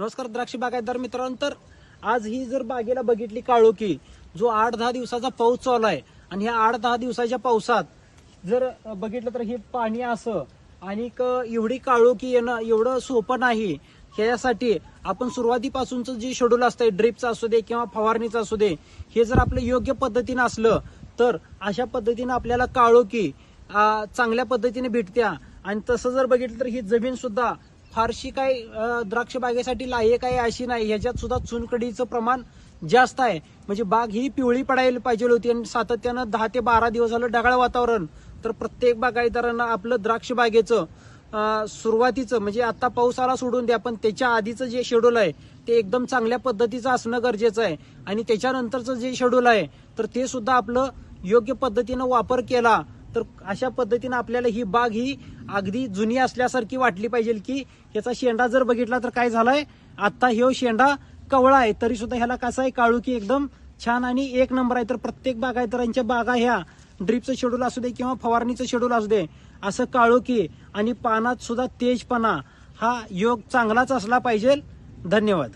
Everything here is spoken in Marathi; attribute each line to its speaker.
Speaker 1: नमस्कार द्राक्ष बागायतदार मित्रांनो तर आज ही जर बागेला बघितली काळोखी जो आठ दहा दिवसाचा पाऊस चालू आहे आणि ह्या आठ दहा दिवसाच्या पावसात जर बघितलं तर हे पाणी असं आणि एवढी काळोखी येणं एवढं सोपं नाही ह्यासाठी आपण सुरुवातीपासूनचं जे शेड्यूल असतंय ड्रिपचं असू दे किंवा फवारणीचं असू दे हे जर आपलं योग्य पद्धतीनं असलं तर अशा पद्धतीनं आपल्याला काळोखी चांगल्या पद्धतीने भेटत्या. आणि तसं जर बघितलं तर ही जमीन सुद्धा फारशी काय द्राक्ष बागेसाठी लायक आहे अशी नाही. ह्याच्यात सुद्धा चुनकडीचं प्रमाण जास्त आहे. म्हणजे बाग ही पिवळी पडायला पाहिजे होती आणि सातत्यानं दहा ते बारा दिवस झालं ढगाळ वातावरण. तर प्रत्येक बागायतदारांना आपलं द्राक्ष बागेचं सुरुवातीचं म्हणजे आता पाऊस आला सोडून द्या पण त्याच्या आधीचं जे शेड्यूल आहे ते एकदम चांगल्या पद्धतीचं असणं गरजेचं आहे. आणि त्याच्यानंतरचं जे शेड्यूल आहे तर ते सुद्धा आपलं योग्य पद्धतीनं वापर केला तर अशा पद्धतीनं आपल्याला ही बाग ही अगदी जुनी असल्यासारखी वाटली पाहिजे की याचा शेंडा जर बघितला तर काय झालाय? आता हे शेंडा कवळा आहे. तरी सुद्धा ह्याला कसा आहे? काळू की एकदम छान आणि एक नंबर आहे. तर प्रत्येक बागायतरांच्या बागा ह्या ड्रीपचं शेड्यूल असू दे किंवा फवारणीचं शेड्यूल असू दे असं काळोखी आणि पानात सुद्धा तेजपणा हा योग चांगलाच असला पाहिजे. धन्यवाद.